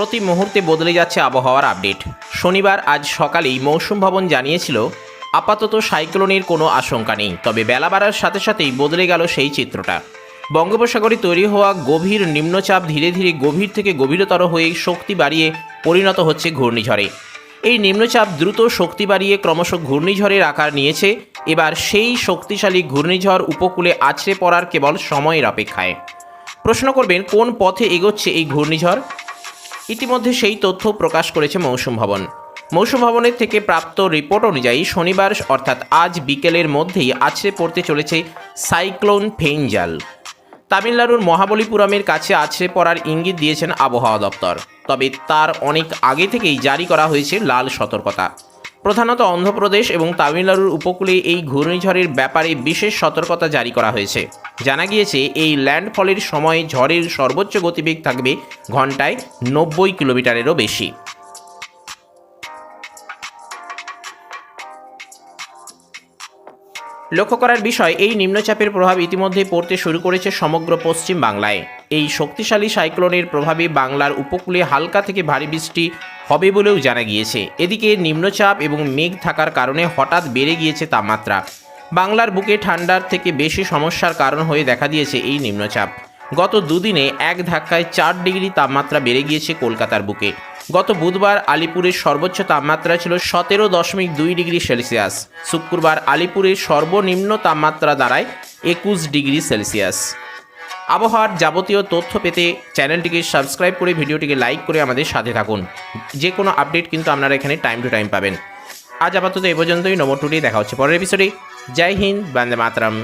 প্রতি মুহূর্তে বদলে যাচ্ছে আবহাওয়ার আপডেট। শনিবার আজ সকালেই মৌসুম ভবন জানিয়েছিল, আপাতত সাইক্লোনের কোনো আশঙ্কা নেই, তবে বেলা বাড়ার সাথে সাথেই বদলে গেল সেই চিত্রটা। বঙ্গোপসাগরে তৈরি হওয়া গভীর নিম্নচাপ ধীরে ধীরে গভীর থেকে গভীরতর হয়ে শক্তি বাড়িয়ে পরিণত হচ্ছে ঘূর্ণিঝড়ে। এই নিম্নচাপ দ্রুত শক্তি বাড়িয়ে ক্রমশ ঘূর্ণিঝড়ের আকার নিয়েছে, এবার সেই শক্তিশালী ঘূর্ণিঝড় উপকূলে আছড়ে পড়ার কেবল সময়ের অপেক্ষায়। প্রশ্ন করবেন, কোন পথে এগোচ্ছে এই ঘূর্ণিঝড়? ইতিমধ্যে সেই তথ্য প্রকাশ করেছে মৌসুম ভবন। মৌসুম ভবনের থেকে প্রাপ্ত রিপোর্ট অনুযায়ী শনিবার, অর্থাৎ আজ বিকেলের মধ্যেই আছড়ে পড়তে চলেছে সাইক্লোন ফেঞ্জাল তামিলনাড়ুর মহাবলীপুরমের কাছে আছড়ে পড়ার ইঙ্গিত দিয়েছেন আবহাওয়া দপ্তর। তবে তার অনেক আগে থেকেই জারি করা হয়েছে লাল সতর্কতা। প্রধানত অন্ধ্রপ্রদেশ এবং তামিলনাড়ুর উপকূলে এই ঘূর্ণিঝড়ের ব্যাপারে বিশেষ সতর্কতা জারি করা হয়েছে। জানা গিয়েছে, এই ল্যান্ডফলের সময় ঝড়ের সর্বোচ্চ গতিবেগ থাকবে ঘন্টায় নব্বই কিলোমিটারেরও বেশি। লক্ষ্য করার বিষয়, এই নিম্নচাপের প্রভাব ইতিমধ্যে পড়তে শুরু করেছে সমগ্র পশ্চিম বাংলায় এই শক্তিশালী সাইক্লোনের প্রভাবে বাংলার উপকূলে হালকা থেকে ভারী বৃষ্টি হবে বলেও জানা গিয়েছে। এদিকে নিম্নচাপ এবং মেঘ থাকার কারণে হঠাৎ বেড়ে গিয়েছে তাপমাত্রা। বাংলার বুকে ঠান্ডার থেকে বেশি সমস্যার কারণ হয়ে দেখা দিয়েছে এই নিম্নচাপ। গত দুদিনে এক ধাক্কায় চার ডিগ্রি তাপমাত্রা বেড়ে গিয়েছে কলকাতার বুকে। গত বুধবার আলিপুরের সর্বোচ্চ তাপমাত্রা ছিল সতেরো দশমিক দুই ডিগ্রি সেলসিয়াস। শুক্রবার আলিপুরের সর্বনিম্ন তাপমাত্রা দাঁড়ায় একুশ ডিগ্রি সেলসিয়াস। আবহাওয়ার যাবতীয় তথ্য পেতে চ্যানেলটিকে সাবস্ক্রাইব করে ভিডিওটিকে লাইক করে আমাদের সাথে থাকুন। যে কোনো আপডেট কিন্তু আপনারা এখানে টাইম টু টাইম পাবেন। আজ আপাতত এ পর্যন্তই। নম্বর টুটি দেখা হচ্ছে পরের এপিসোডে জয় হিন্দ, বন্দে মাতরম।